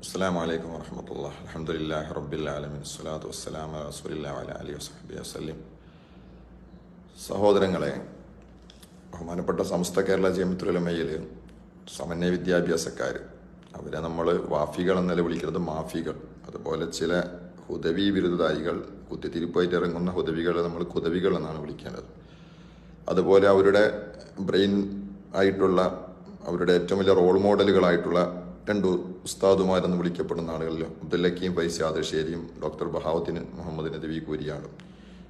അസ്സാം വലൈക്കും വർഹമത്തുള്ള അലഹമുല്ലാ റബ്ബില്ലാലമിൻ സ്വലാത്തു വസ്സലാം റസൂലില്ലാ അല വസ്ഹബി വസ്ലിം സഹോദരങ്ങളെ ബഹുമാനപ്പെട്ട സമസ്ത കേരള ജമിത്തുലമയിൽ സമന്വയ വിദ്യാഭ്യാസക്കാർ അവരെ നമ്മൾ വാഫികൾ എന്നല്ല വിളിക്കുന്നത്? മാഫികൾ. അതുപോലെ ചില ഹുദവി ബിരുദധാരികൾ കുത്തിത്തിരിപ്പായിട്ട് ഇറങ്ങുന്ന ഹുദവികളെ നമ്മൾ കുതവികൾ എന്നാണ് വിളിക്കേണ്ടത്. അതുപോലെ അവരുടെ ബ്രെയിൻ ആയിട്ടുള്ള അവരുടെ ഏറ്റവും വലിയ റോൾ മോഡലുകളായിട്ടുള്ള രണ്ട് ഉസ്താദുമാരെന്ന് വിളിക്കപ്പെടുന്ന ആളുകളിൽ അബ്ദുല്ലക്കീം ഫൈസി ആദർശേരിയും ഡോക്ടർ ബഹാവുദ്ദീൻ മുഹമ്മദ് നദവി കൂരിയാണ്.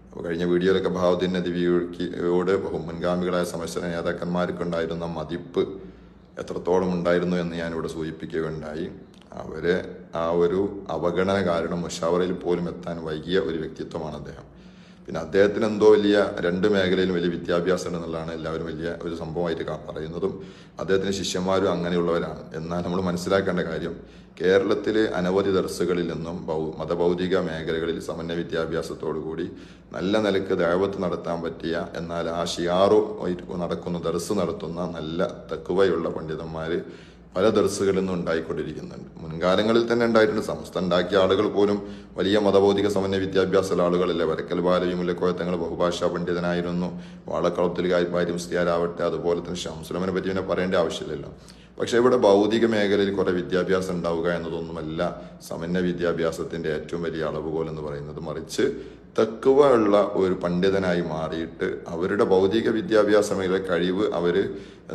അപ്പോൾ കഴിഞ്ഞ വീഡിയോയിലൊക്കെ ബഹാവുദ്ദീൻ നദവിയോട് മുൻഗാമികളായ സമസ്ത നേതാക്കന്മാർക്കുണ്ടായിരുന്ന മതിപ്പ് എത്രത്തോളം ഉണ്ടായിരുന്നു എന്ന് ഞാനിവിടെ സൂചിപ്പിക്കുകയുണ്ടായി. അവരെ ആ ഒരു അവഗണന കാരണം മുഷാവറയിൽ പോലും എത്താൻ വൈകിയ ഒരു വ്യക്തിത്വമാണ് അദ്ദേഹം. പിന്നെ അദ്ദേഹത്തിന് എന്തോ വലിയ രണ്ട് മേഖലയിലും വലിയ വിദ്യാഭ്യാസം ഉണ്ടെന്നുള്ളതാണ് എല്ലാവരും വലിയ ഒരു സംഭവമായിട്ട് പറയുന്നതും അദ്ദേഹത്തിന് ശിഷ്യന്മാരും അങ്ങനെയുള്ളവരാണ്. എന്നാൽ നമ്മൾ മനസ്സിലാക്കേണ്ട കാര്യം കേരളത്തിലെ അനവധി ദർസുകളിൽ നിന്നും മതഭൗതിക മേഖലകളിൽ സമന്വയ വിദ്യാഭ്യാസത്തോടു കൂടി നല്ല നിലയ്ക്ക് ദൈവത്ത് നടത്താൻ പറ്റിയ എന്നാൽ ആ ഷിയാറു നടക്കുന്ന ദർസ് നടത്തുന്ന നല്ല തക്കുവയുള്ള പണ്ഡിതന്മാര് പല ദർസുകളിൽ നിന്നും ഉണ്ടായിക്കൊണ്ടിരിക്കുന്നുണ്ട്. മുൻകാലങ്ങളിൽ തന്നെ ഉണ്ടായിട്ടുണ്ട്. സംസ്ഥ ഉണ്ടാക്കിയ ആളുകൾ പോലും വലിയ മതബോധിക സമന്വയ വിദ്യാഭ്യാസമുള്ള ആളുകളല്ലേ. വരക്കൽ ബാലയും മുല്ലക്കോയത്തങ്ങൾ ബഹുഭാഷാ പണ്ഡിതനായിരുന്നു. വാളക്കളത്തിൽ കാര്യം സ്ത്രീയാരാവട്ടെ അതുപോലെ തന്നെ ഷംസുലമനെ പറ്റി പിന്നെ പറയേണ്ട ആവശ്യമില്ലല്ലോ. പക്ഷേ ഇവിടെ ഭൗതിക മേഖലയിൽ കുറേ വിദ്യാഭ്യാസം ഉണ്ടാവുക എന്നതൊന്നുമല്ല. സമന്വയ വിദ്യാഭ്യാസത്തിന്റെ ഏറ്റവും വലിയ അളവുകോൽ എന്ന് പറയുന്നത് മറിച്ച് തക്കുവ ഉള്ള ഒരു പണ്ഡിതനായി മാറിയിട്ട് അവരുടെ ഭൗതിക വിദ്യാഭ്യാസ മേഖല കഴിവ് അവർ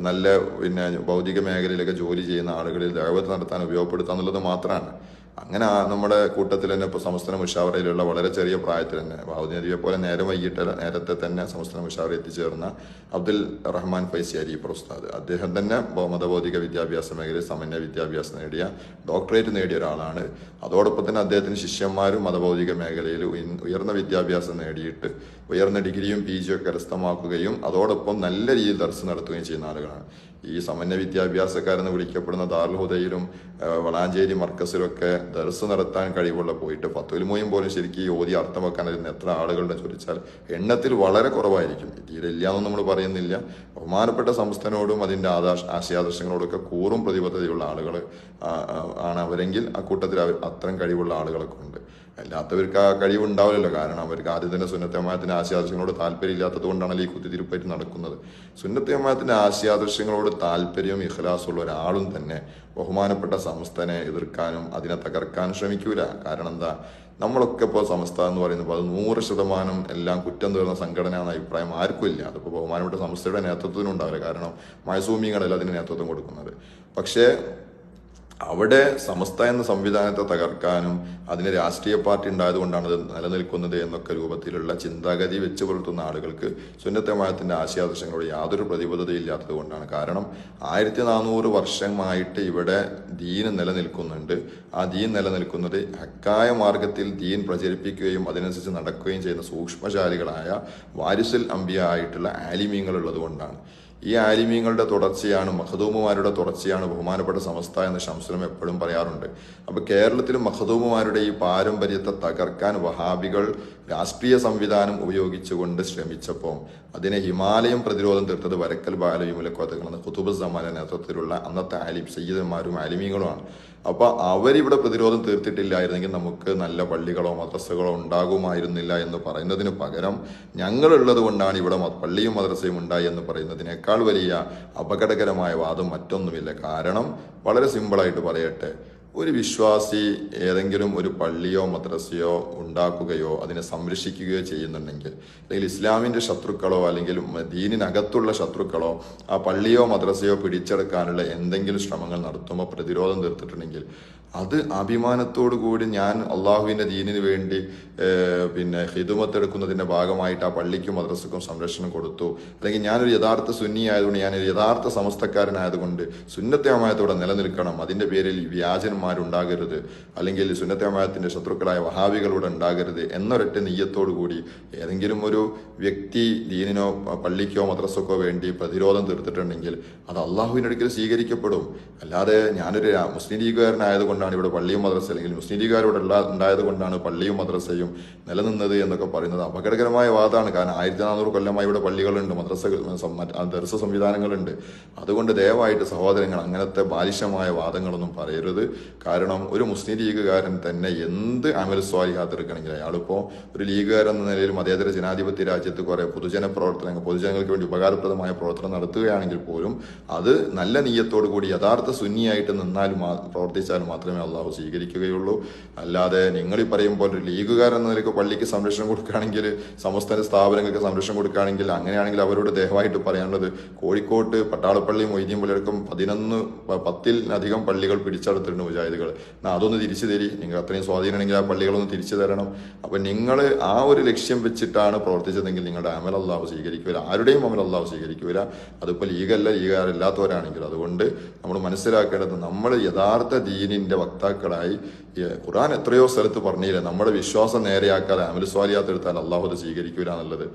നല്ല പിന്നെ ഭൗതിക മേഖലയിലൊക്കെ ജോലി ചെയ്യുന്ന ആളുകളിൽ ദൈവത്ത് നടത്താൻ ഉപയോഗപ്പെടുത്തുക എന്നുള്ളത് മാത്രമാണ്. അങ്ങനെ നമ്മുടെ കൂട്ടത്തിൽ തന്നെ ഇപ്പോൾ സംസ്ഥാന മുഷാവറയിലുള്ള വളരെ ചെറിയ പ്രായത്തിൽ തന്നെ ബാഹുദി അരിയെ പോലെ നേരെ വൈകിട്ട് നേരത്തെ തന്നെ സംസ്ഥാന മുഷാവറ എത്തിച്ചേർന്ന അബ്ദുൽ റഹ്മാൻ ഫൈസി അരി ഉസ്താദ്. അദ്ദേഹം തന്നെ മതബോധിക വിദ്യാഭ്യാസ മേഖലയിൽ സമന്വയ വിദ്യാഭ്യാസം നേടിയ ഡോക്ടറേറ്റ് നേടിയ ഒരാളാണ്. അതോടൊപ്പം തന്നെ അദ്ദേഹത്തിന് ശിഷ്യന്മാരും മതബൗതിക മേഖലയിൽ ഉയർന്ന- വിദ്യാഭ്യാസം നേടിയിട്ട് ഉയർന്ന ഡിഗ്രിയും പി ജിയും കരസ്ഥമാക്കുകയും അതോടൊപ്പം നല്ല രീതിയിൽ ദർശനം നടത്തുകയും ചെയ്യുന്ന ആളുകളാണ്. ഈ സമന്വയ വിദ്യാഭ്യാസക്കാരെന്ന് വിളിക്കപ്പെടുന്ന ദാർഹുദയിലും വളാഞ്ചേരി മർക്കസിലൊക്കെ ദർസ് നടത്താൻ കഴിവുള്ള പോയിട്ട് ഫത്തുൽ മോയും പോലും ശരിക്കും ഈ ഓതി അർത്ഥം വെക്കാൻ അറിയുന്ന എത്ര ആളുകളുടെ ചോദിച്ചാൽ എണ്ണത്തിൽ വളരെ കുറവായിരിക്കും. തീരെ ഇല്ലാന്നും നമ്മൾ പറയുന്നില്ല. ബഹുമാനപ്പെട്ട സംസ്ഥാനോടും അതിന്റെ ആദാശ ആശയാദർശങ്ങളോടൊക്കെ കൂറും പ്രതിബദ്ധതയുള്ള ആളുകൾ ആണ് അവരെങ്കിൽ ആ കൂട്ടത്തിൽ അവർ അത്തരം കഴിവുള്ള ആളുകളൊക്കെ ഉണ്ട്. അല്ലാത്തവർക്ക് ആ കഴിവുണ്ടാവില്ലല്ലോ. കാരണം അവർക്ക് ആദ്യം തന്നെ സുന്നത്തമായത്തിന്റെ ആശയാദർശങ്ങളോട് താല്പര്യമില്ലാത്തത് കൊണ്ടാണല്ലോ ഈ കുത്തിത്തിരിപ്പായിട്ട് നടക്കുന്നത്. സുന്നത്തമായത്തിന്റെ ആശയാദർശങ്ങളോട് താല്പര്യവും ഇഖ്ലാസുള്ള ഒരാളും തന്നെ ബഹുമാനപ്പെട്ട സംസ്ഥനെ എതിർക്കാനും അതിനെ തകർക്കാനും ശ്രമിക്കൂല. കാരണം എന്താ? നമ്മളൊക്കെ ഇപ്പോൾ സംസ്ഥ എന്ന് പറയുന്നത് അത് നൂറ് ശതമാനം എല്ലാം കുറ്റം തീർന്ന സംഘടന എന്ന അഭിപ്രായം ആർക്കും ഇല്ല. അതിപ്പോൾ ബഹുമാനപ്പെട്ട സംസ്ഥയുടെ നേതൃത്വത്തിനുണ്ടാവില്ല കാരണം മൈസൂമികളല്ല അതിന് നേതൃത്വം കൊടുക്കുന്നത്. പക്ഷേ അവിടെ സമസ്ത എന്ന സംവിധാനത്തെ തകർക്കാനും അതിന് രാഷ്ട്രീയ പാർട്ടി ഉണ്ടായതുകൊണ്ടാണ് അത് നിലനിൽക്കുന്നത് എന്നൊക്കെ രൂപത്തിലുള്ള ചിന്താഗതി വെച്ച് പുലർത്തുന്ന ആളുകൾക്ക് സുന്നത്തമായത്തിന്റെ ആശയാദർശങ്ങളോട് യാതൊരു പ്രതിബദ്ധതയില്ലാത്തത് കൊണ്ടാണ്. കാരണം ആയിരത്തി നാനൂറ് വർഷമായിട്ട് ഇവിടെ ദീൻ നിലനിൽക്കുന്നുണ്ട്. ആ ദീൻ നിലനിൽക്കുന്നത് ഹക്കായ മാർഗത്തിൽ ദീൻ പ്രചരിപ്പിക്കുകയും അതിനനുസരിച്ച് നടക്കുകയും ചെയ്യുന്ന സൂക്ഷ്മശാലികളായ വാരിസുൽ അമ്പിയായിട്ടുള്ള ആലിമീങ്ങൾ ഉള്ളത് കൊണ്ടാണ്. ഈ ആലിമീങ്ങളുടെ തുടർച്ചയാണ് മഹദൂമുമാരുടെ തുടർച്ചയാണ് ബഹുമാനപ്പെട്ട സമസ്ത എന്ന് ശംസലം എപ്പോഴും പറയാറുണ്ട്. അപ്പോൾ കേരളത്തിൽ മഹദൂമുമാരുടെ ഈ പാരമ്പര്യത്തെ തകർക്കാൻ വഹാബികൾ രാഷ്ട്രീയ സംവിധാനം ഉപയോഗിച്ചുകൊണ്ട് ശ്രമിച്ചപ്പോൾ അതിനെ ഹിമാലയം പ്രതിരോധം തീർത്തത് വരക്കൽ ബാലയും മുലക്കോത്തകൾ ഖുതുബ് സമാന നേതൃത്വത്തിലുള്ള അന്നത്തെ ആലിം സയ്യിദന്മാരും ആലിമീങ്ങളുമാണ്. അപ്പൊ അവരിവിടെ പ്രതിരോധം തീർത്തിട്ടില്ലായിരുന്നെങ്കിൽ നമുക്ക് നല്ല പള്ളികളോ മദ്രസകളോ ഉണ്ടാകുമായിരുന്നില്ല എന്ന് പറയുന്നതിന് പകരം ഞങ്ങളുള്ളത് കൊണ്ടാണ് ഇവിടെ പള്ളിയും മദ്രസയും ഉണ്ടായി എന്ന് പറയുന്നതിനേക്കാൾ വലിയ അപകടകരമായ വാദം മറ്റൊന്നുമില്ല. കാരണം വളരെ സിമ്പിളായിട്ട് പറയട്ടെ. ഒരു വിശ്വാസി ഏതെങ്കിലും ഒരു പള്ളിയോ മദ്രസയോ ഉണ്ടാക്കുകയോ അതിനെ സംരക്ഷിക്കുകയോ ചെയ്യുന്നുണ്ടെങ്കിൽ അല്ലെങ്കിൽ ഇസ്ലാമിന്റെ ശത്രുക്കളോ അല്ലെങ്കിൽ ദീനിനകത്തുള്ള ശത്രുക്കളോ ആ പള്ളിയോ മദ്രസയോ പിടിച്ചെടുക്കാനുള്ള എന്തെങ്കിലും ശ്രമങ്ങൾ നടത്തുമ്പോൾ പ്രതിരോധം തീർത്തിട്ടുണ്ടെങ്കിൽ അത് അഭിമാനത്തോടു കൂടി ഞാൻ അള്ളാഹുവിന്റെ ദീനിന് വേണ്ടി പിന്നെ ഹിതുമത്തെടുക്കുന്നതിന്റെ ഭാഗമായിട്ട് ആ പള്ളിക്കും മദ്രസക്കും സംരക്ഷണം കൊടുത്തു. അല്ലെങ്കിൽ ഞാനൊരു യഥാർത്ഥ സുന്നി ആയതുകൊണ്ട് ഞാനൊരു യഥാർത്ഥ സമസ്തക്കാരനായതുകൊണ്ട് സുന്നത്തമായത്തോടെ നിലനിൽക്കണം. അതിന്റെ പേരിൽ വ്യാജന്മാരുണ്ടാകരുത് അല്ലെങ്കിൽ സുന്നത്തമായത്തിന്റെ ശത്രുക്കളായ വഹാബികളോട് ഉണ്ടാകരുത് എന്നൊരൊറ്റ നെയ്യത്തോടു കൂടി ഏതെങ്കിലും ഒരു വ്യക്തി ദീനിനോ പള്ളിക്കോ മദ്രസക്കോ വേണ്ടി പ്രതിരോധം തീർത്തിട്ടുണ്ടെങ്കിൽ അത് അള്ളാഹുവിന്റെ അടുക്കൽ സ്വീകരിക്കപ്പെടും. അല്ലാതെ ഞാനൊരു മുസ്ലിം ലീഗുകാരനായതുകൊണ്ടാണ് ഇവിടെ പള്ളിയും മദ്രസ അല്ലെങ്കിൽ മുസ്ലിം ലീഗുകാരോട് ഉണ്ടായത് കൊണ്ടാണ് പള്ളിയും മദ്രസയും നിലനിന്നത് എന്നൊക്കെ പറയുന്നത് അപകടകരമായ വാദമാണ് കാരണം ആയിരത്തി നാനൂറ് കൊല്ലമായി ഇവിടെ പള്ളികളുണ്ട് മദ്രസ ദർശ സംവിധാനങ്ങളുണ്ട്. അതുകൊണ്ട് ദയവായിട്ട് സഹോദരങ്ങൾ അങ്ങനത്തെ ബാലിശമായ വാദങ്ങളൊന്നും പറയരുത്. കാരണം ഒരു മുസ്ലിം ലീഗുകാരൻ തന്നെ എന്ത് അമൽ സ്വാലിഹാത്ത് എടുക്കണമെങ്കിൽ അയാളിപ്പോ ഒരു ലീഗുകാരൻ എന്ന നിലയിൽ മതേതര ജനാധിപത്യ രാജ്യത്ത് കുറെ പൊതുജന പ്രവർത്തനങ്ങൾ പൊതുജനങ്ങൾക്ക് വേണ്ടി ഉപകാരപ്രദമായ പ്രവർത്തനം നടത്തുകയാണെങ്കിൽ പോലും അത് നല്ല നീയത്തോടു കൂടി യഥാർത്ഥ സുന്നിയായിട്ട് നിന്നാൽ പ്രവർത്തിച്ചാൽ മാത്രമേ അള്ളാഹു സ്വീകരിക്കുകയുള്ളൂ. അല്ലാതെ നിങ്ങൾ ഈ പോലെ ഒരു ലീഗുകാരൻ എന്ന നിലയ്ക്ക് പള്ളിക്ക് സംരക്ഷണം കൊടുക്കുകയാണെങ്കിൽ സമസ്ത സ്ഥാപനങ്ങൾക്ക് സംരക്ഷണം കൊടുക്കുകയാണെങ്കിൽ അങ്ങനെയാണെങ്കിൽ അവരോട് ദയവായിട്ട് പറയാനുള്ളത് കോഴിക്കോട്ട് പട്ടാളപ്പള്ളി മൊയ്തീൻ പള്ളിയടക്കം പതിനൊന്ന് പത്തിലധികം പള്ളികൾ പിടിച്ചെടുത്തിട്ടുണ്ട് മുജാഹിദുകൾ എന്നാൽ അതൊന്ന് തിരിച്ചു തരി. നിങ്ങൾ അത്രയും സ്വാധീനമാണെങ്കിൽ ആ പള്ളികളൊന്ന് തിരിച്ചു തരണം. അപ്പം നിങ്ങൾ ആ ഒരു ലക്ഷ്യം വെച്ചിട്ടാണ് പ്രവർത്തിച്ചതെങ്കിൽ നിങ്ങളുടെ അമൽ അള്ളാഹു സ്വീകരിക്കില്ല ആരുടെയും അമൽ അള്ളാഹു സ്വീകരിക്കില്ല അതിപ്പോൾ ലീഗല്ല ലീഗാരല്ലാത്തവരാണെങ്കിൽ അതുകൊണ്ട് നമ്മൾ മനസ്സിലാക്കേണ്ടത് നമ്മൾ യഥാർത്ഥ ദീനിന്റെ വക്താക്കളായി ഖുർആൻ എത്രയോ സ്ഥലത്ത് പറഞ്ഞില്ലേ നമ്മുടെ വിശ്വാസം നേരെയാക്കാതെ അമൽ സ്വാലിയാത്ത് എടുത്താൽ അള്ളാഹു അത് സ്വീകരിക്കില്ല എന്നുള്ളത്.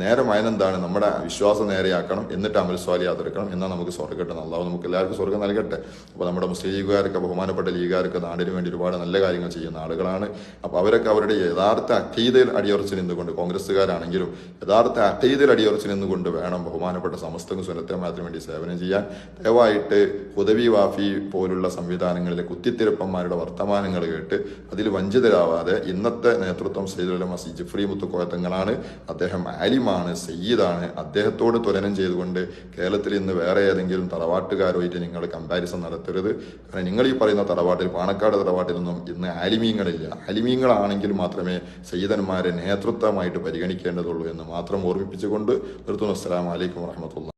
നേരെ മയനെന്താണ് നമ്മുടെ വിശ്വാസം നേരെയാക്കണം എന്നിട്ട് അമൽ സ്വാലിയാത്ത് എടുക്കണം എന്നാൽ നമുക്ക് സ്വർഗം കിട്ടണം അള്ളാഹു നമുക്ക് എല്ലാവർക്കും സ്വർഗം നൽകട്ടെ. അപ്പോൾ നമ്മുടെ മുസ്ലിം ലീഗുകാരൊക്കെ ബഹുമാനപ്പെട്ട ലീഗുകാരൊക്കെ നാടിന് വേണ്ടി ഒരുപാട് നല്ല കാര്യങ്ങൾ ചെയ്യുന്ന ആളുകളാണ്. അപ്പോൾ അവരൊക്കെ അവരുടെ യഥാർത്ഥ അക്കീതയിൽ അടിയുറച്ച് നിന്നുകൊണ്ട് കോൺഗ്രസ്സുകാരാണെങ്കിലും യഥാർത്ഥ അക്കീതയിൽ അടിയുറച്ച് നിന്നുകൊണ്ട് വേണം ബഹുമാനപ്പെട്ട സമസ്തക്കും മാത്രം വേണ്ടി സേവനം ചെയ്യാൻ. ദയവായിട്ട് ഹുദവി വാഫി പോലുള്ള സംവിധാനങ്ങളിലെ കുത്തിത്തിരപ്പന്മാരുടെ വർത്തമാനങ്ങൾ കേട്ട് അതിൽ വഞ്ചിതരാവാതെ ഇന്നത്തെ നേതൃത്വം സയ്യിദുലമ മസി ജിഫ്രി മുത്തുക്കോയത്തങ്ങളാണ് അദ്ദേഹം ആലിമാണ് സയ്യിദാണ് അദ്ദേഹത്തോട് തുലനം ചെയ്തുകൊണ്ട് കേരളത്തിൽ ഇന്ന് വേറെ ഏതെങ്കിലും തറവാട്ടുകാരുമായിട്ട് നിങ്ങൾ കമ്പാരിസൺ നടത്തരുത്. കാരണം നിങ്ങൾ ഈ പറയുന്ന തറവാട്ടിൽ പാണക്കാട് തറവാട്ടിലൊന്നും ഇന്ന് ആലിമീങ്ങളില്ല. ആലിമീങ്ങളാണെങ്കിൽ മാത്രമേ സയ്യിദന്മാരെ നേതൃത്വമായിട്ട് പരിഗണിക്കേണ്ടതുള്ളൂ എന്ന് മാത്രം ഓർമ്മിപ്പിച്ചുകൊണ്ട് നിർത്തുന്നു. അസ്സാം വലൈക്കും വറഹമത്തുള്ള